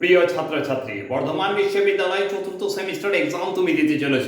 প্রিয় ছাত্রছাত্রী, বর্ধমান বিশ্ববিদ্যালয় চতুর্থ সেমিস্টার এক্সাম তুমি দিতে চলেছ।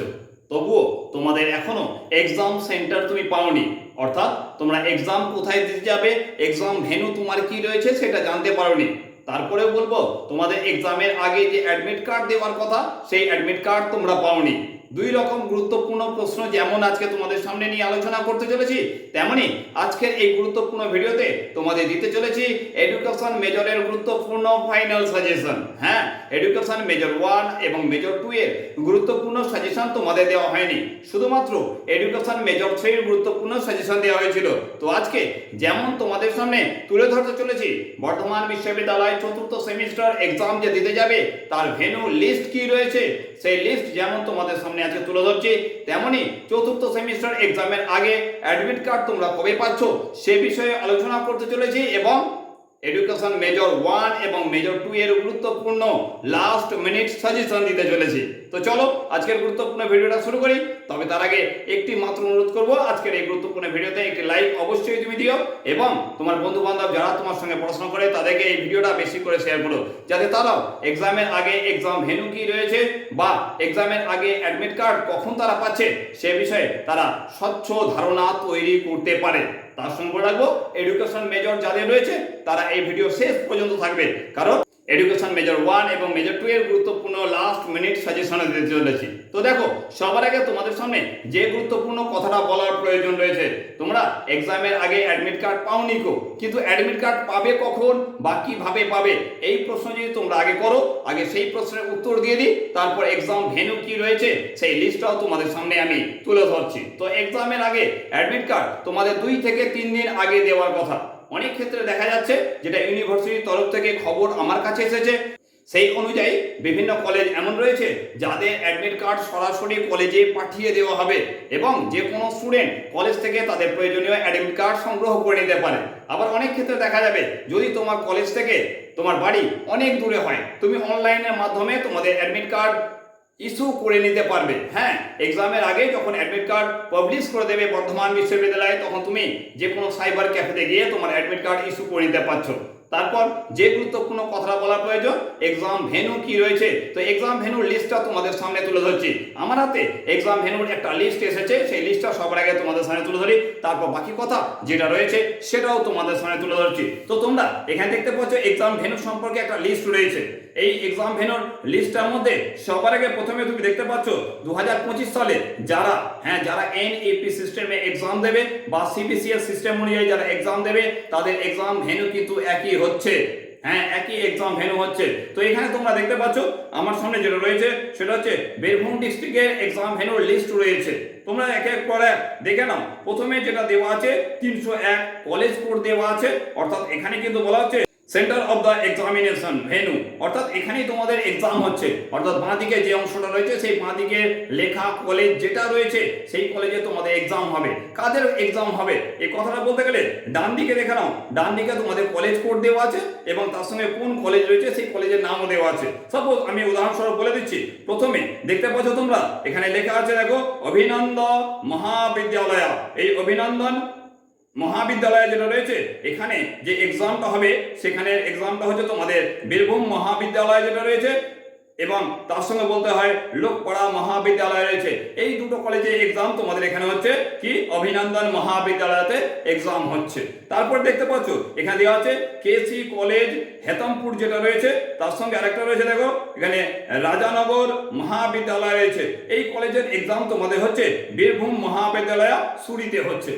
তবুও তোমাদের এখনও এক্সাম সেন্টার তুমি পাওনি। অর্থাৎ তোমরা এক্সাম কোথায় দিতে যাবে এক্সাম ভেনু তোমার কি রয়েছে সেটা জানতে পারোনি। তারপরেও বলব, তোমাদের এক্সামের আগে যে অ্যাডমিট কার্ড দেওয়ার কথা, সেই অ্যাডমিট কার্ড তোমরা পাওনি। দুই রকম গুরুত্বপূর্ণ প্রশ্ন যেমন আজকে তোমাদের সামনে নিয়ে আলোচনা করতে চলেছি, তেমনি আজকের এই গুরুত্বপূর্ণ ভিডিওতে তোমাদের দিতে চলেছি এডুকেশন মেজরের গুরুত্বপূর্ণ ফাইনাল সাজেশন হ্যাঁ এডুকেশন মেজর ওয়ান এবং মেজর টু এর গুরুত্বপূর্ণ সাজেশন তোমাদের দেওয়া হয়নি। শুধুমাত্র এডুকেশন মেজর থ্রির গুরুত্বপূর্ণ সাজেশন দেওয়া হয়েছিল। তো আজকে যেমন তোমাদের সামনে তুলে ধরতে চলেছি, বর্ধমান বিশ্ববিদ্যালয় চতুর্থ সেমিস্টার এক্সাম যে দিতে যাবে, তার ভেনু লিস্ট কি রয়েছে? সেই লিস্ট যেমন তোমাদের সামনে আজকে তুলে ধরছি। তেমনি চতুর্থ সেমিস্টার এক্সামের আগে অ্যাডমিট কার্ড তোমরা কবে পাচ্ছ সে বিষয়ে আলোচনা করতে চলেছি এবং এডুকেশন মেজর ওয়ান এবং মেজর টু এর গুরুত্বপূর্ণ লাস্ট মিনিট সাজেশন দিতে চলেছি। তো চলো, আজকের গুরুত্বপূর্ণ ভিডিওটা শুরু করি। তবে তার আগে একটি মাত্র অনুরোধ করব, আজকের এই গুরুত্বপূর্ণ ভিডিওতে একটি লাইক অবশ্যই তুমি দিও এবং তোমার বন্ধু বান্ধব যারা তোমার সঙ্গে পড়াশোনা করে, তাদেরকে এই ভিডিওটা বেশি করে শেয়ার করো। যাতে তারাও এক্সামের আগে এক্সাম ভেনু কি রয়েছে বা এক্সামের আগে অ্যাডমিট কার্ড কখন তারা পাচ্ছে, সে বিষয়ে তারা স্বচ্ছ ধারণা তৈরি করতে পারে। তার সঙ্গে রাখব এডুকেশন মেজর যাদের রয়েছে তারা এই ভিডিও শেষ পর্যন্ত থাকবে। কারণ এডুকেশন মেজর ওয়ান এবং মেজর টু এর গুরুত্বপূর্ণ লাস্ট মিনিট সাজেশন দিতে চলেছি। তো দেখো, সবার আগে তোমাদের সামনে যে গুরুত্বপূর্ণ কথাটা বলার প্রয়োজন রয়েছে, তোমরা এক্সামের আগে অ্যাডমিট কার্ড পাওনি কো কিন্তু অ্যাডমিট কার্ড পাবে কখন বা কীভাবে পাবে, এই প্রশ্ন যদি তোমরা আগে করো, আগে সেই প্রশ্নের উত্তর দিয়ে দিই, তারপর এক্সাম ভেনু কি রয়েছে, সেই লিস্টটাও তোমাদের সামনে আমি তুলে ধরছি। তো এক্সামের আগে অ্যাডমিট কার্ড তোমাদের দুই থেকে তিন দিন আগে দেওয়ার কথা। অনেক ক্ষেত্রে দেখা যাচ্ছে যেটা ইউনিভার্সিটির তরফ থেকে খবর আমার কাছে এসেছে। সেই অনুযায়ী বিভিন্ন কলেজ এমন রয়েছে যাদের অ্যাডমিট কার্ড সরাসরি কলেজে পাঠিয়ে দেওয়া হবে এবং যে কোনো স্টুডেন্ট কলেজ থেকে তাদের প্রয়োজনীয় অ্যাডমিট কার্ড সংগ্রহ করে নিতে পারে। আবার অনেক ক্ষেত্রে দেখা যাবে যদি তোমার কলেজ থেকে তোমার বাড়ি অনেক দূরে হয়, তুমি অনলাইনের মাধ্যমে তোমাদের অ্যাডমিট কার্ড ইস্যু করে নিতে পারবে। হ্যাঁ এক্সামের আগে যখন অ্যাডমিট কার্ড পাবলিশ করে দেবে বর্ধমান বিশ্ববিদ্যালয়ে, তখন তুমি যে কোনো সাইবার ক্যাফেতে গিয়ে তোমার অ্যাডমিট কার্ড ইস্যু করে নিতে পারছ। তারপর যে গুরুত্বপূর্ণ কথাটা বলা প্রয়োজন এক্সাম ভেনু কি রয়েছে? তো এক্সাম ভেনুর লিস্টটা তোমাদের সামনে তুলে ধরছি। আমার হাতে এক্সাম ভেনুর একটা লিস্ট এসেছে, সেই লিস্টটা সবার আগে তোমাদের সামনে তুলে ধরি। তারপর বাকি কথা যেটা রয়েছে, সেটাও তোমাদের সামনে তুলে ধরছি। তো তোমরা এখানে দেখতে পাচ্ছ এক্সাম ভেনু সম্পর্কে একটা লিস্ট রয়েছে। এই এক্সাম ভেনুর লিস্টটার মধ্যে সবার আগে প্রথমে তুমি দেখতে পাচ্ছ দু হাজার পঁচিশ সালে যারা হ্যাঁ যারা এনএপি সিস্টেমে এক্সাম দেবে বা সিবিসিএস সিস্টেম অনুযায়ী যারা এক্সাম দেবে, তাদের এক্সাম ভেনু কিন্তু একই হচ্ছে। হ্যাঁ একই এক্সাম ভেনু হচ্ছে। তো এখানে তোমরা দেখতে পাচ্ছ, আমার সামনে যেটা রয়েছে, সেটা হচ্ছে বীরভূম ডিস্ট্রিক্টের এক্সাম ভেনুর লিস্ট রয়েছে। তোমরা এক এক করে দেখে নাও। প্রথমে যেটা দেওয়া আছে, তিনশো এক কলেজ কোড দেওয়া আছে। অর্থাৎ এখানে কিন্তু বলা হচ্ছে centre of the examination venue অর্থাৎ এখানেই তোমাদের এক্সাম হচ্ছে। অর্থাৎ বাঁ দিকে যে অংশটা রয়েছে, সেই বাঁ দিকে লেখা কলেজ যেটা রয়েছে, সেই কলেজে তোমাদের এক্সাম হবে। কাদের এক্সাম হবে? এই কথাটা বলতে গেলে ডান দিকে দেখে নাও। ডান দিকে তোমাদের কলেজ কোড দেওয়া আছে এবং তার সঙ্গে কোন কলেজ রয়েছে, সেই কলেজের নামও দেওয়া আছে। সাপোজ আমি উদাহরণস্বরূপ বলে দিচ্ছি। প্রথমে দেখতে পাচ্ছ তোমরা, এখানে লেখা আছে, দেখো, অভিনন্দ মহাবিদ্যালয়। এই অভিনন্দন মহাবিদ্যালয়ে যেটা রয়েছে। এখানে যে এক্সামটা হবে সেখানে এক্সামটা হচ্ছে তোমাদের বীরভূম মহাবিদ্যালয় যেটা রয়েছে এবং তার সঙ্গে বলতে হয় লোকপাড়া মহাবিদ্যালয় রয়েছে। এই দুটো কলেজে এক্সাম তোমাদের এখানে হচ্ছে কি? অভিনন্দন মহাবিদ্যালয়তে এক্সাম হচ্ছে। তারপর দেখতে পাচ্ছ, এখানে দেওয়া আছে কেসি কলেজ হেতমপুর যেটা রয়েছে, তার সঙ্গে আরেকটা রয়েছে দেখো, এখানে রাজানগর মহাবিদ্যালয় রয়েছে। এই কলেজের এক্সাম তোমাদের হচ্ছে বীরভূম মহাবিদ্যালয় সুরিতে হচ্ছে।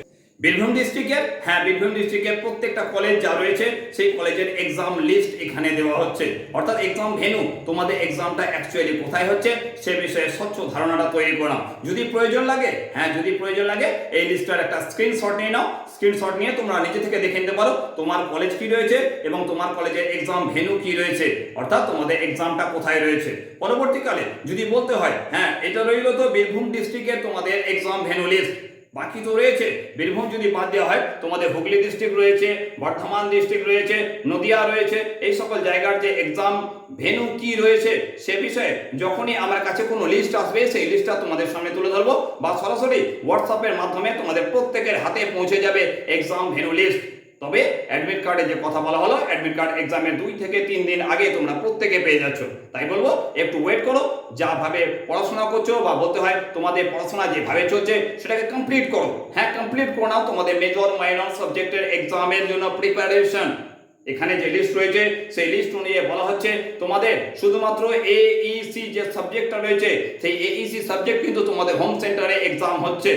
বীরভূম ডিস্ট্রিক্টের হ্যাঁ বীরভূম ডিস্ট্রিক্টের প্রত্যেকটা কলেজ যা রয়েছে, সেই কলেজের এক্সাম লিস্ট এখানে দেওয়া হচ্ছে। অর্থাৎ এক্সাম ভেনু তোমাদের এক্সামটা অ্যাকচুয়ালি কোথায় হচ্ছে, সে বিষয়ে স্বচ্ছ ধারণাটা তৈরি করা যদি প্রয়োজন লাগে হ্যাঁ যদি প্রয়োজন লাগে, এই লিস্টটার একটা স্ক্রিনশট নিয়ে নাও। স্ক্রিনশট নিয়ে তোমরা নিজে থেকে দেখে নিতে পারো, তোমার কলেজ কি রয়েছে এবং তোমার কলেজের এক্সাম ভেনু কি রয়েছে। অর্থাৎ তোমাদের এক্সামটা কোথায় রয়েছে। পরবর্তীকালে যদি বলতে হয় হ্যাঁ এটা রইল তো বীরভূম ডিস্ট্রিক্টের তোমাদের এক্সাম ভেনু লিস্ট বাকি তো রয়েছে। বীরভূম যদি বাদ দেওয়া হয়, তোমাদের হুগলি ডিস্ট্রিক্ট রয়েছে, বর্ধমান ডিস্ট্রিক্ট রয়েছে, নদিয়া রয়েছে, এই সকল জায়গার যে এক্সাম ভেনু কি রয়েছে, সে বিষয়ে যখনই আমার কাছে কোনো লিস্ট আসবে, সেই লিস্টটা তোমাদের সামনে তুলে ধরবো বা সরাসরি হোয়াটসঅ্যাপের মাধ্যমে তোমাদের প্রত্যেকের হাতে পৌঁছে যাবে এক্সাম ভেনু লিস্ট তবে অ্যাডমিট কার্ডে যে কথা বলা হলো অ্যাডমিট কার্ড এক্সামের দুই থেকে তিন দিন আগে তোমরা প্রত্যেকে পেয়ে যাচ্ছ। তাই বলব, একটু ওয়েট করো, যা ভাবে পড়াশোনা করছ বা বলতে হয় তোমাদের পড়াশোনা যেভাবে চলছে সেটাকে কমপ্লিট করো। হ্যাঁ কমপ্লিট করো নাও তোমাদের মেজর মাইনর সাবজেক্টের এক্সামের জন্য প্রিপারেশন এখানে যে লিস্ট রয়েছে, সেই লিস্ট অনুযায়ী বলা হচ্ছে তোমাদের শুধুমাত্র এইসি যে সাবজেক্টটা রয়েছে, সেই এইসি সাবজেক্ট কিন্তু তোমাদের হোম সেন্টারে এক্সাম হচ্ছে।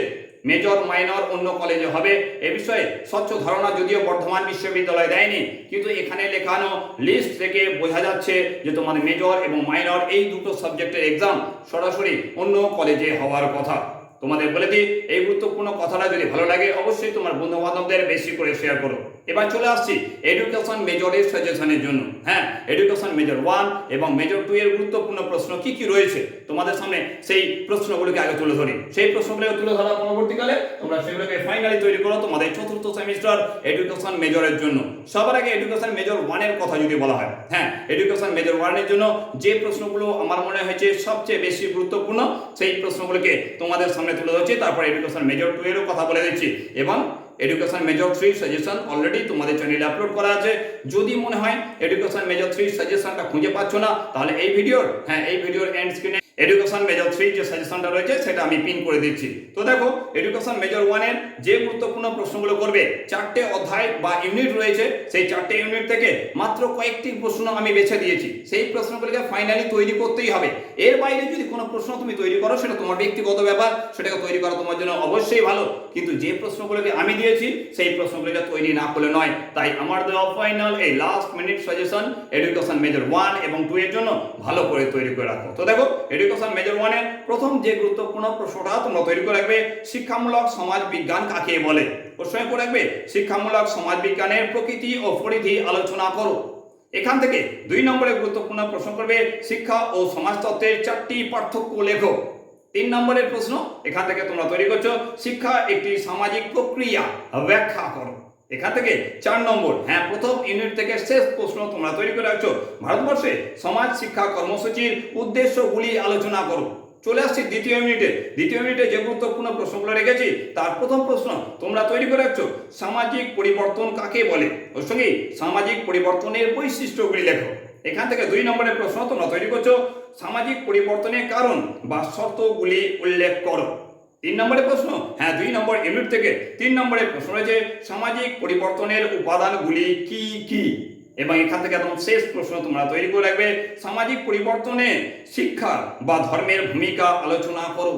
মেজর, মাইনর অন্য কলেজে হবে। এ বিষয়ে স্বচ্ছ ধারণা যদিও বর্ধমান বিশ্ববিদ্যালয় দেয়নি, কিন্তু এখানে লেখানো লিস্ট থেকে বোঝা যাচ্ছে যে তোমার মেজর এবং মাইনর এই দুটো সাবজেক্টের এক্সাম সরাসরি অন্য কলেজে হওয়ার কথা। তোমাদের বলে দিই, এই গুরুত্বপূর্ণ কথাটা যদি ভালো লাগে, অবশ্যই তোমার বন্ধু বান্ধবদের বেশি করে শেয়ার করো। এবার চলে আসছি এডুকেশন মেজরের সাজেশনের জন্য। হ্যাঁ এডুকেশন মেজর ওয়ান এবং মেজর টু এর গুরুত্বপূর্ণ প্রশ্ন কি কি রয়েছে? তোমাদের সামনে সেই প্রশ্নগুলোকে আগে তুলে ধরি। সেই প্রশ্নগুলোকে তুলে ধরা পরবর্তীকালে তোমরা সেগুলোকে ফাইনালি তৈরি করো তোমাদের চতুর্থ সেমিস্টার এডুকেশন মেজরের জন্য। সবার আগে এডুকেশন মেজর ওয়ানের কথা যদি বলা হয় হ্যাঁ এডুকেশন মেজর ওয়ানের জন্য যে প্রশ্নগুলো আমার মনে হয়েছে সবচেয়ে বেশি গুরুত্বপূর্ণ, সেই প্রশ্নগুলোকে তোমাদের সামনে তুলে ধরছি, তারপর এডুকেশন মেজর টু এরও কথা বলে দিচ্ছি। এবং education major three suggestion already তোমাদের চ্যানেলে আপলোড করা আছে। যদি মনে হয় এডুকেশন মেজর থ্রি সাজেশনটা খুঁজে পাচ্ছ না, তাহলে এই ভিডিওর হ্যাঁ এই ভিডিওর এন্ড স্ক্রিনে এডুকেশন মেজর থ্রি যে সাজেশনটা রয়েছে, সেটা আমি পিন করে দিচ্ছি। তো দেখো এডুকেশন মেজর ওয়ানের যে গুরুত্বপূর্ণ প্রশ্নগুলো করবে, চারটে অধ্যায় বা ইউনিট রয়েছে, সেই চারটে ইউনিট থেকে মাত্র কয়েকটি প্রশ্ন আমি বেছে দিয়েছি। সেই প্রশ্নগুলোকে ফাইনালি তৈরি করতেই হবে। এর বাইরে যদি কোনো প্রশ্ন তুমি তৈরি করো, সেটা তোমার ব্যক্তিগত ব্যাপার, সেটাকে তৈরি করা তোমার জন্য অবশ্যই ভালো। কিন্তু যে প্রশ্নগুলোকে আমি দিয়েছি, সেই প্রশ্নগুলোকে তৈরি না করলে নয়। তাই আমার দেওয়া ফাইনাল এই last minute suggestion education major one এবং টু এর জন্য ভালো করে তৈরি করে রাখো। তো দেখো এডুকেশন মেজর ওয়ানের প্রথম যে গুরুত্বপূর্ণ প্রশ্নটা তোমরা তৈরি করে রাখবে, শিক্ষামূলক সমাজ বিজ্ঞান কাকে বলে? প্রশ্ন করে রাখবে, শিক্ষামূলক সমাজ বিজ্ঞানের প্রকৃতি ও পরিধি আলোচনা করো। এখান থেকে দুই নম্বরে গুরুত্বপূর্ণ প্রশ্ন করবে, শিক্ষা ও সমাজতত্ত্বের চারটি পার্থক্য লেখো। তিন নম্বরের প্রশ্ন, এখান থেকে তোমরা তৈরি করছ, শিক্ষা একটি সামাজিক প্রক্রিয়া, ব্যাখ্যা করো। এখান থেকে চার নম্বর। হ্যাঁ প্রথম ইউনিট থেকে শেষ প্রশ্ন তোমরা তৈরি করে রাখছো। ভারতবর্ষে সমাজ, শিক্ষা, কর্মসূচির উদ্দেশ্যগুলি আলোচনা করো। চলে আসছি দ্বিতীয় ইউনিটে। দ্বিতীয় ইউনিটে যে গুরুত্বপূর্ণ প্রশ্নগুলো রেখেছি, তার প্রথম প্রশ্ন তোমরা তৈরি করে রাখছো, সামাজিক পরিবর্তন কাকে বলে? ওর সঙ্গে সামাজিক পরিবর্তনের বৈশিষ্ট্যগুলি লেখো। এখান থেকে দুই নম্বরের প্রশ্ন তোমরা তৈরি করছ, সামাজিক পরিবর্তনের কারণ বা শর্তগুলি উল্লেখ করো। তিন নম্বরের প্রশ্ন? হ্যাঁ দুই নম্বর ইউনিট থেকে তিন নম্বরের প্রশ্ন রয়েছে, সামাজিক পরিবর্তনের উপাদানগুলি কি কি? এবং এখান থেকে একদম শেষ প্রশ্ন তোমরা তৈরি করে রাখবে, সামাজিক পরিবর্তনে শিক্ষা বা ধর্মের ভূমিকা আলোচনা করো।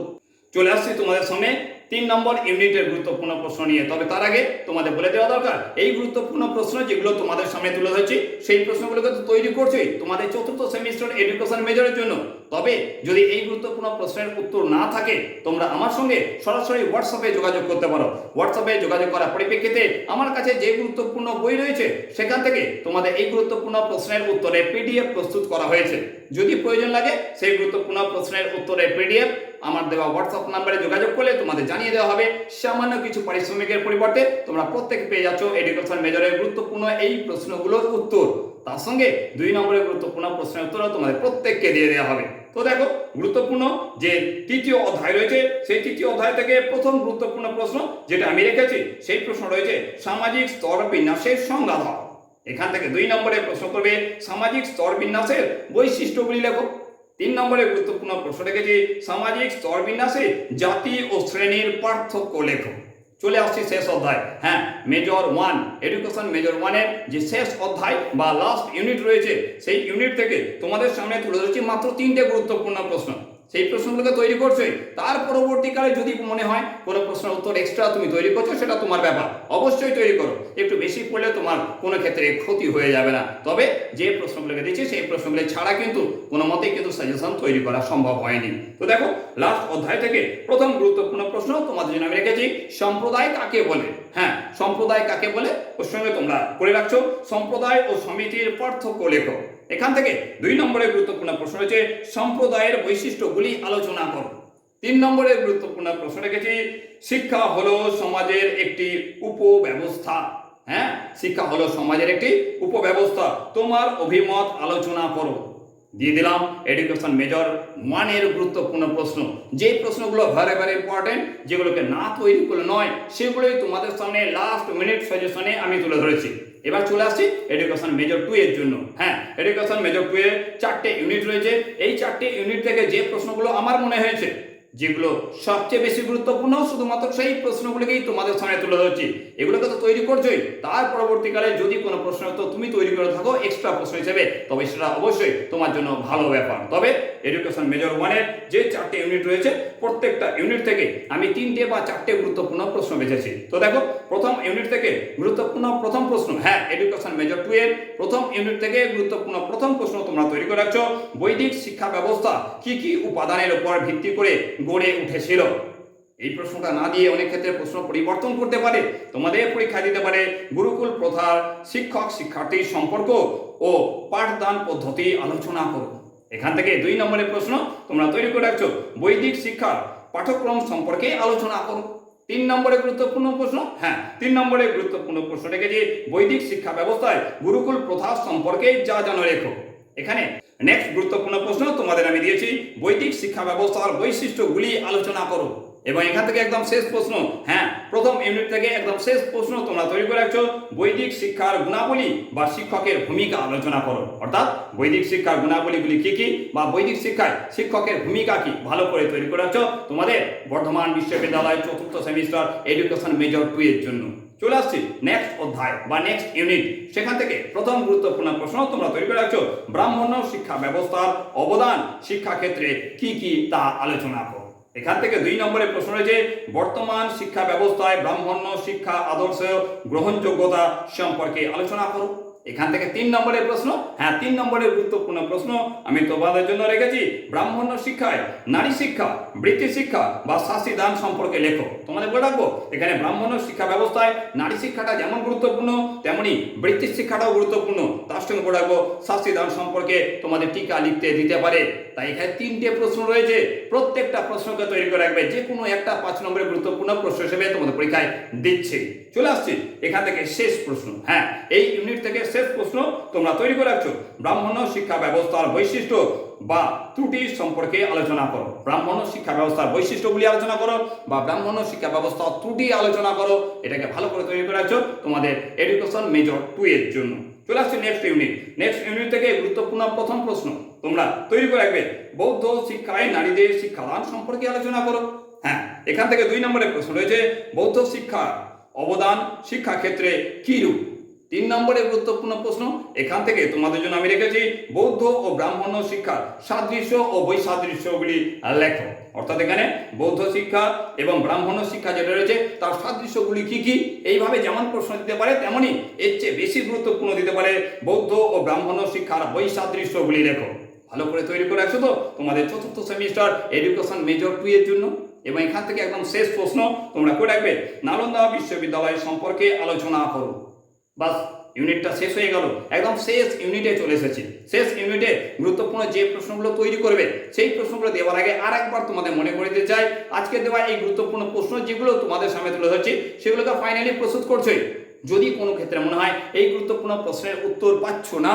চলে আসছি তোমাদের সামনে তিন নম্বর ইউনিটের গুরুত্বপূর্ণ প্রশ্ন নিয়ে। তবে তার আগে তোমাদের বলে দেওয়া দরকার, এই গুরুত্বপূর্ণ প্রশ্ন যেগুলো তোমাদের সামনে তুলে ধরছি, সেই প্রশ্নগুলোকে তো তৈরি করছোই তোমাদের চতুর্থ সেমিস্টার এডুকেশন মেজরের জন্য। তবে যদি এই গুরুত্বপূর্ণ প্রশ্নের উত্তর না থাকে, তোমরা আমার সঙ্গে সরাসরি হোয়াটসঅ্যাপে যোগাযোগ করতে পারো। হোয়াটসঅ্যাপে যোগাযোগ করার পরিপ্রেক্ষিতে আমার কাছে যে গুরুত্বপূর্ণ বই রয়েছে, সেখান থেকে তোমাদের এই গুরুত্বপূর্ণ প্রশ্নের উত্তরে পিডিএফ প্রস্তুত করা হয়েছে। যদি প্রয়োজন লাগে, সেই গুরুত্বপূর্ণ প্রশ্নের উত্তরে পিডিএফ আমার দেওয়া হোয়াটসঅ্যাপ নাম্বারে যোগাযোগ করলে তোমাদের জানিয়ে দেওয়া হবে, সামান্য কিছু পারিশ্রমিকের পরিবর্তে তোমরা প্রত্যেক পেয়ে যাচ্ছ এডুকেশন মেজরের গুরুত্বপূর্ণ এই প্রশ্নগুলোর উত্তর। তার সঙ্গে দুই নম্বরের গুরুত্বপূর্ণ প্রশ্নের উত্তরও তোমাদের প্রত্যেককে দিয়ে দেওয়া হবে। তো দেখো, গুরুত্বপূর্ণ যে তৃতীয় অধ্যায় রয়েছে, সেই তৃতীয় অধ্যায় থেকে প্রথম গুরুত্বপূর্ণ প্রশ্ন যেটা আমি রেখেছি, সেই প্রশ্ন রয়েছে সামাজিক স্তর বিন্যাসের সংজ্ঞা এখান থেকে দুই নম্বরে প্রশ্ন করবে, সামাজিক স্তর বিন্যাসের বৈশিষ্ট্যগুলি লেখো। তিন নম্বরে গুরুত্বপূর্ণ প্রশ্ন রেখেছি, সামাজিক স্তরবিন্যাসে জাতি ও শ্রেণির পার্থক্য লেখো। চলে আসছি শেষ অধ্যায়। হ্যাঁ মেজর ওয়ান এডুকেশন মেজর ওয়ানের যে শেষ অধ্যায় বা লাস্ট ইউনিট রয়েছে, সেই ইউনিট থেকে তোমাদের সামনে তুলে ধরেছি মাত্র তিনটে গুরুত্বপূর্ণ প্রশ্ন। সেই প্রশ্নগুলোকে তৈরি করছোই তার পরবর্তীকালে যদি মনে হয় কোনো প্রশ্নের উত্তর এক্সট্রা তুমি তৈরি করছ, সেটা তোমার ব্যাপার। অবশ্যই তৈরি করো। একটু বেশি পড়লে তোমার কোনো ক্ষেত্রে ক্ষতি হয়ে যাবে না। তবে যে প্রশ্নগুলোকে দিচ্ছি, সেই প্রশ্নগুলো ছাড়া কিন্তু কোনো মতেই কিন্তু সাজেশন তৈরি করা সম্ভব হয়নি। তো দেখো লাস্ট অধ্যায় থেকে প্রথম গুরুত্বপূর্ণ প্রশ্ন তোমাদের জন্য আমি রেখেছি, সম্প্রদায় কাকে বলে? হ্যাঁ সম্প্রদায় কাকে বলে? ওর সঙ্গে তোমরা করে রাখছো। সম্প্রদায় ও সমিতির পার্থক্য লেখো। এখান থেকে দুই নম্বরের গুরুত্বপূর্ণ প্রশ্ন রয়েছে, সম্প্রদায়ের বৈশিষ্ট্যগুলি আলোচনা করো। তিন নম্বরের গুরুত্বপূর্ণ প্রশ্ন রেখেছি, শিক্ষা হলো সমাজের একটি উপব্যবস্থা। হ্যাঁ? শিক্ষা হলো সমাজের একটি উপব্যবস্থা। তোমার অভিমত আলোচনা করো। দিয়ে দিলাম। এডুকেশন মেজর ওয়ানের গুরুত্বপূর্ণ প্রশ্ন। যে প্রশ্নগুলো ভারে ভারে ইম্পর্টেন্ট যেগুলোকে না তৈরি করলে নয়, সেগুলোই তোমাদের সামনে লাস্ট মিনিট সাজেশনে আমি তুলে ধরেছি। এবার চলে আসছি এডুকেশন মেজর টু এর জন্য। হ্যাঁ এডুকেশন মেজর টু এর চারটে ইউনিট রয়েছে। এই চারটে ইউনিট থেকে যে প্রশ্নগুলো আমার মনে হয়েছে যেগুলো সবচেয়ে বেশি গুরুত্বপূর্ণ, শুধুমাত্র সেই প্রশ্নগুলোকেই তোমাদের সামনে তুলে ধরছি। এগুলোকে তো তৈরি করছোই। তার পরবর্তীকালে যদি কোনো প্রশ্ন তো তুমি তৈরি করে থাকো এক্সট্রা প্রশ্ন হিসেবে। তবে সেটা অবশ্যই তোমার জন্য ভালো ব্যাপার। তবে এডুকেশন মেজর ওয়ানের যে চারটে ইউনিট রয়েছে, প্রত্যেকটা ইউনিট থেকে আমি তিনটে বা চারটে গুরুত্বপূর্ণ প্রশ্ন বেছেছি। তো দেখো প্রথম ইউনিট থেকে গুরুত্বপূর্ণ প্রথম প্রশ্ন। হ্যাঁ এডুকেশন মেজর টু এর প্রথম ইউনিট থেকে গুরুত্বপূর্ণ প্রথম প্রশ্ন তোমরা তৈরি করে রাখছো। বৈদিক শিক্ষা ব্যবস্থা কি কি উপাদানের উপর ভিত্তি করে গড়ে উঠেছিল? এই প্রশ্নটা না দিয়ে অনেক ক্ষেত্রে প্রশ্ন পরিবর্তন করতে পারে, তোমাদের পরীক্ষা দিতে পারে। গুরুকুল প্রথার শিক্ষক শিক্ষার্থীর সম্পর্ক ও পাঠদান পদ্ধতি আলোচনা করো। এখান থেকে দুই নম্বরের প্রশ্ন তোমরা তৈরি করে রাখছো। বৈদিক শিক্ষার পাঠ্যক্রম সম্পর্কে আলোচনা করো। তিন নম্বরে গুরুত্বপূর্ণ প্রশ্ন? হ্যাঁ তিন নম্বরে গুরুত্বপূর্ণ প্রশ্ন রেখেছি। বৈদিক শিক্ষা ব্যবস্থায় গুরুকুল প্রথা সম্পর্কে যা জানো রেখো এখানে নেক্সট গুরুত্বপূর্ণ প্রশ্ন তোমাদের আমি দিয়েছি। বৈদিক শিক্ষা ব্যবস্থার বৈশিষ্ট্যগুলি আলোচনা করো। এবং এখান থেকে একদম শেষ প্রশ্ন। হ্যাঁ প্রথম ইউনিট থেকে একদম শেষ প্রশ্ন তোমরা তৈরি করে রাখছো। বৈদিক শিক্ষার গুণাবলী বা শিক্ষকের ভূমিকা আলোচনা করো। অর্থাৎ বৈদিক শিক্ষার গুণাবলীগুলি কি কি বা বৈদিক শিক্ষায় শিক্ষকের ভূমিকা কি? ভালো করে তৈরি করে রাখছো তোমাদের বর্ধমান বিশ্ববিদ্যালয় চতুর্থ সেমিস্টার এডুকেশন মেজর টু এর জন্য। চলে আসছি নেক্সট অধ্যায় বা নেক্সট ইউনিট সেখান থেকে প্রথম গুরুত্বপূর্ণ প্রশ্ন তোমরা তৈরি করে রাখছো। ব্রাহ্মণ্য শিক্ষা ব্যবস্থার অবদান শিক্ষা ক্ষেত্রে কি কি তা আলোচনা করো। এখান থেকে দুই নম্বরের প্রশ্ন রয়েছে, বর্তমান শিক্ষা ব্যবস্থায় ব্রাহ্মণ্য শিক্ষা আদর্শ গ্রহণযোগ্যতা সম্পর্কে আলোচনা করো এখান থেকে তিন নম্বরের প্রশ্ন। হ্যাঁ তিন নম্বরের গুরুত্বপূর্ণ প্রশ্ন আমি তোমাদের জন্য রেখেছি। ব্রাহ্মণ্য শিক্ষায় নারী শিক্ষা, বৃত্তি শিক্ষা বা শাস্তি দান সম্পর্কে লেখো। তোমাদের বলে রাখব, এখানে ব্রাহ্মণ্য শিক্ষা ব্যবস্থায় নারী শিক্ষাটা যেমন গুরুত্বপূর্ণ, তেমনি বৃত্তির শিক্ষাটাও গুরুত্বপূর্ণ। তার সঙ্গে বলে রাখব, শাস্তি দান সম্পর্কে তোমাদের টিকা লিখতে দিতে পারে। তাই এখানে তিনটে প্রশ্ন রয়েছে। প্রত্যেকটা প্রশ্নকে তৈরি করে রাখবে যে কোনো একটা পাঁচ নম্বরের গুরুত্বপূর্ণ প্রশ্ন হিসেবে তোমাদের পরীক্ষায় দিচ্ছে। চলে আসছি এখান থেকে শেষ প্রশ্ন। হ্যাঁ এই ইউনিট থেকে শেষ প্রশ্ন তোমরা তৈরি করে রাখছো। ব্রাহ্মণ শিক্ষা ব্যবস্থার বৈশিষ্ট্য বা ত্রুটি সম্পর্কে আলোচনা করো। ব্রাহ্মণ শিক্ষা ব্যবস্থার বৈশিষ্ট্যগুলি আলোচনা করো বা ব্রাহ্মণ শিক্ষা ব্যবস্থার ত্রুটি আলোচনা করো, এটাকে ভালো করে তৈরি করে রাখছো তোমাদের এডুকেশন মেজর টু এর জন্য। চলে আসছে নেক্সট ইউনিট নেক্সট ইউনিট থেকে গুরুত্বপূর্ণ প্রথম প্রশ্ন। তোমরা তৈরি করে রাখবে। বৌদ্ধ শিক্ষায় নারীদের শিক্ষাদান সম্পর্কে আলোচনা করো। হ্যাঁ এখান থেকে দুই নম্বরের প্রশ্ন রয়েছে, বৌদ্ধ শিক্ষা অবদান শিক্ষা ক্ষেত্রে কি রূপ? তিন নম্বরে গুরুত্বপূর্ণ প্রশ্ন, এখান থেকে তোমাদের জন্য আমি রেখেছি বৌদ্ধ ও ব্রাহ্মণ্য শিক্ষার সাদৃশ্য ও বৈসাদৃশ্যগুলি লেখো। অর্থাৎ এখানে বৌদ্ধ শিক্ষা এবং ব্রাহ্মণ্য শিক্ষা যেটা রয়েছে, তার সাদৃশ্যগুলি কি কি? এইভাবে যেমন প্রশ্ন দিতে পারে, তেমনই এর চেয়ে বেশি গুরুত্বপূর্ণ দিতে পারে বৌদ্ধ ও ব্রাহ্মণ্য শিক্ষার বৈসাদৃশ্যগুলি লেখো। ভালো করে তৈরি করে রাখছো তো? তোমাদের চতুর্থ সেমিস্টার এডুকেশন মেজর টু এর জন্য। এবং এখান থেকে একদম শেষ প্রশ্ন তোমরা করে রাখবে। নালন্দা বিশ্ববিদ্যালয় সম্পর্কে আলোচনা করো। বাস ইউনিটটা শেষ হয়ে গেল। একদম শেষ ইউনিটে চলে এসেছি। শেষ ইউনিটে গুরুত্বপূর্ণ যে প্রশ্নগুলো তৈরি করবে, সেই প্রশ্নগুলো দেওয়ার আগে আর একবার তোমাদের মনে করে দিতে চাই। আজকে দেওয়া এই গুরুত্বপূর্ণ প্রশ্ন যেগুলো তোমাদের সামনে তুলে ধরছি, সেগুলোকে ফাইনালি প্রস্তুত করছোই যদি কোনো ক্ষেত্রে মনে হয় এই গুরুত্বপূর্ণ প্রশ্নের উত্তর পাচ্ছ না,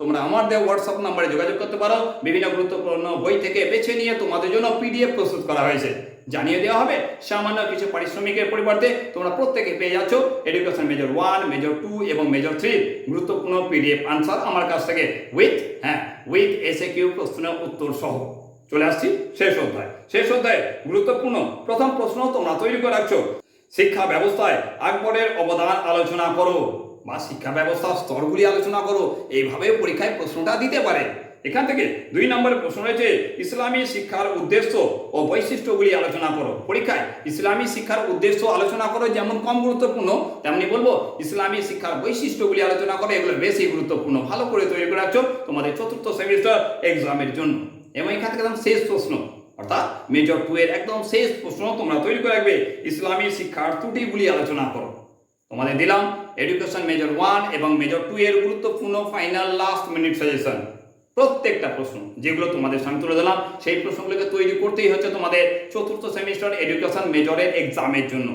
তোমরা আমার দেওয়া হোয়াটসঅ্যাপ নাম্বারে যোগাযোগ করতে পারো। বিভিন্ন গুরুত্বপূর্ণ বই থেকে বেছে নিয়ে তোমাদের জন্য পিডিএফ প্রস্তুত করা হয়েছে। জানিয়ে দেওয়া হবে। সামান্য কিছু পারিশ্রমিকের পরিবর্তে তোমরা প্রত্যেকে পেয়ে যাচ্ছ education major one major two এবং মেজর থ্রি গুরুত্বপূর্ণ পিডিএফ আনসার আমার কাছ থেকে উইথ হ্যাঁ উইথ এসে কিউ প্রশ্নের উত্তর সহ। চলে আসছি শেষ অধ্যায়। শেষ অধ্যায় গুরুত্বপূর্ণ। প্রথম প্রশ্ন তোমরা তৈরি করে রাখছো। শিক্ষা ব্যবস্থায় আকবরের অবদান আলোচনা করো বা শিক্ষা ব্যবস্থার স্তরগুলি আলোচনা করো। এইভাবে পরীক্ষায় প্রশ্নটা দিতে পারে। এখান থেকে দুই নম্বরের প্রশ্ন রয়েছে ইসলামী শিক্ষার উদ্দেশ্য ও বৈশিষ্ট্যগুলি আলোচনা করো। পরীক্ষায় ইসলামী শিক্ষার উদ্দেশ্য আলোচনা করো, যেমন কম গুরুত্বপূর্ণ, তেমনি বলব ইসলামী শিক্ষার বৈশিষ্ট্যগুলি আলোচনা করো, এগুলো বেশি গুরুত্বপূর্ণ। ভালো করে তৈরি করে রাখছো তোমাদের চতুর্থ সেমিস্টার এক্সামের জন্য। এবং এখান থেকে শেষ প্রশ্ন, অর্থাৎ মেজর টু এর একদম শেষ প্রশ্ন তোমরা তৈরি করে রাখবে, ইসলামী শিক্ষার ত্রুটিগুলি আলোচনা করো। তোমাদের দিলাম এডুকেশন মেজর ওয়ান এবং মেজর টু এর গুরুত্বপূর্ণ ফাইনাল লাস্ট মিনিট সাজেশন প্রত্যেকটা প্রশ্ন যেগুলো তোমাদের সামনে তুলে দিলাম সেই প্রশ্নগুলোকে তৈরি করতেই হচ্ছে তোমাদের চতুর্থ সেমিস্টার এডুকেশন মেজরের এক্সামের জন্য।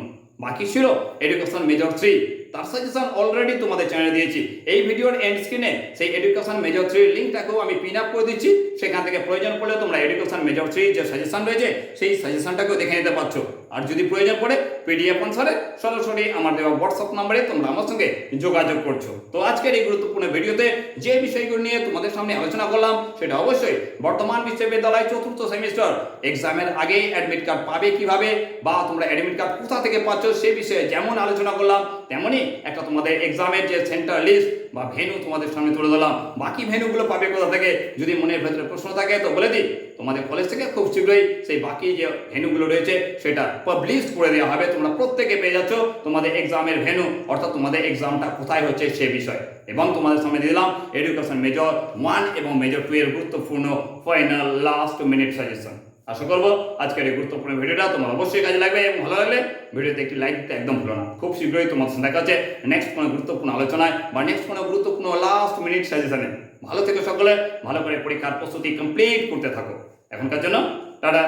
বাকি ছিল এডুকেশন মেজর থ্রি তার সাজেশন অলরেডি তোমাদের চ্যানেলে দিয়েছি। এই ভিডিওর এন্ড স্ক্রিনে সেই এডুকেশন মেজর থ্রি লিঙ্কটাকেও আমি পিন আপ করে দিচ্ছি। সেখান থেকে প্রয়োজন পড়লে তোমরা এডুকেশন মেজর থ্রি যে সাজেশন রয়েছে, সেই সাজেশনটাকেও দেখে নিতে পারছ। আর যদি প্রয়োজন পড়ে পিডিএফ অনুসারে সরাসরি আমার দেওয়া হোয়াটসঅ্যাপ নাম্বারে তোমরা আমার সঙ্গে যোগাযোগ করছ। তো আজকের এই গুরুত্বপূর্ণ ভিডিওতে যে বিষয়গুলো নিয়ে তোমাদের সামনে আলোচনা করলাম, সেটা অবশ্যই বর্তমান বিশ্ববিদ্যালয় চতুর্থ সেমিস্টার এক্সামের আগেই অ্যাডমিট কার্ড পাবে কীভাবে, বা তোমরা অ্যাডমিট কার্ড কোথা থেকে পাচ্ছ, সে বিষয়ে যেমন আলোচনা করলাম, তেমনই একটা তোমাদের এক্সামের যে সেন্টার লিস্ট বা ভেনু তোমাদের সামনে তুলে দিলাম বাকি ভেনুগুলো পাবে কোথা থেকে? যদি মনের ভেতরে প্রশ্ন থাকে, তো বলে দিই। তোমাদের কলেজ থেকে খুব শীঘ্রই সেই বাকি যে ভেনুগুলো রয়েছে, সেটা পাবলিশ করে দেওয়া হবে। তোমরা প্রত্যেকে পেয়ে যাচ্ছ তোমাদের এক্সামের ভেনু, অর্থাৎ তোমাদের এক্সামটা কোথায় হচ্ছে সে বিষয়। এবং তোমাদের সামনে দিয়ে দিলাম এডুকেশন মেজর ওয়ান এবং মেজর টু এর গুরুত্বপূর্ণ ফাইনাল লাস্ট মিনিট সাজেশন আশা করব আজকের এই গুরুত্বপূর্ণ ভিডিওটা তোমার অবশ্যই কাজে লাগবে এবং ভালো লাগলে ভিডিওতে একটি লাইক দিতে একদম ভুলো না। খুব শীঘ্রই তোমার সাথে দেখা হচ্ছে। নেক্সট কোনো গুরুত্বপূর্ণ আলোচনায় বা নেক্সট কোনো গুরুত্বপূর্ণ লাস্ট মিনিট সাজেশনে ভালো থেকে সকলে, ভালো করে পরীক্ষার প্রস্তুতি কমপ্লিট করতে থাকো। এখনকার জন্য, টাটা।